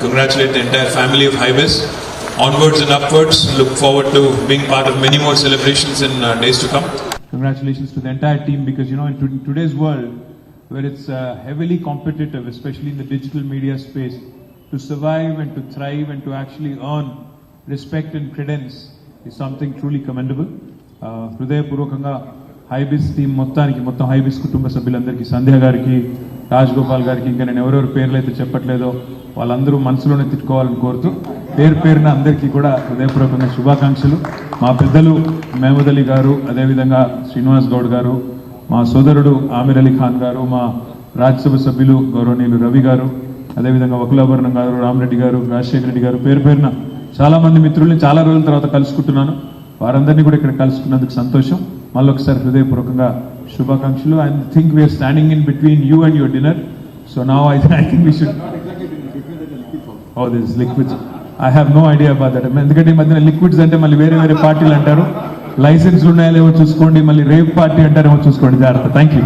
Congratulate the entire family of Hybis. Onwards and upwards. Look forward to being part of many more celebrations in uh, days to come. Congratulations to the entire team because you know in today's world where it's uh, heavily competitive, especially in the digital media space, to survive and to thrive and to actually earn respect and credence is something truly commendable. Uh, Hybiz team మొత్తానికి మొత్తం హైబిస్ కుటుంబ సభ్యులందరికీ సంధ్య గారికి రాజగోపాల్ గారికి ఇంకా నేను ఎవరెవరి పేర్లు అయితే చెప్పట్లేదో వాళ్ళందరూ మనసులోనే తిట్టుకోవాలని కోరుతూ పేరు పేరున అందరికీ కూడా హృదయపూర్వకంగా శుభాకాంక్షలు. మా పెద్దలు మహమూద్ అలీ గారు అదేవిధంగా శ్రీనివాస్ గౌడ్ గారు మా సోదరుడు ఆమిర్ అలీ ఖాన్ గారు మా రాజ్యసభ సభ్యులు గౌరవనీయులు రవి గారు అదేవిధంగా వకులాభరణం గారు రామరెడ్డి గారు రాజశేఖర రెడ్డి గారు పేరు పేరున చాలా మంది మిత్రుల్ని చాలా రోజుల తర్వాత కలుసుకుంటున్నాను. వారందరినీ కూడా ఇక్కడ కలుసుకున్నందుకు సంతోషం. మళ్ళీ ఒకసారి హృదయపూర్వకంగా శుభాకాంక్షలు. I think we're standing in between you and your dinner so నా I I think we should oh this liquids I have no idea about that ఎందుకంటే ఈ మధ్యన లిక్విడ్స్ అంటే మళ్ళీ వేరే వేరే పార్టీలు అంటారు. లైసెన్స్ ఉన్నాయో లేవో చూసుకోండి. మళ్ళీ రేవ్ పార్టీ అంటారేమో చూసుకోండి. జాగ్రత్త. Thank you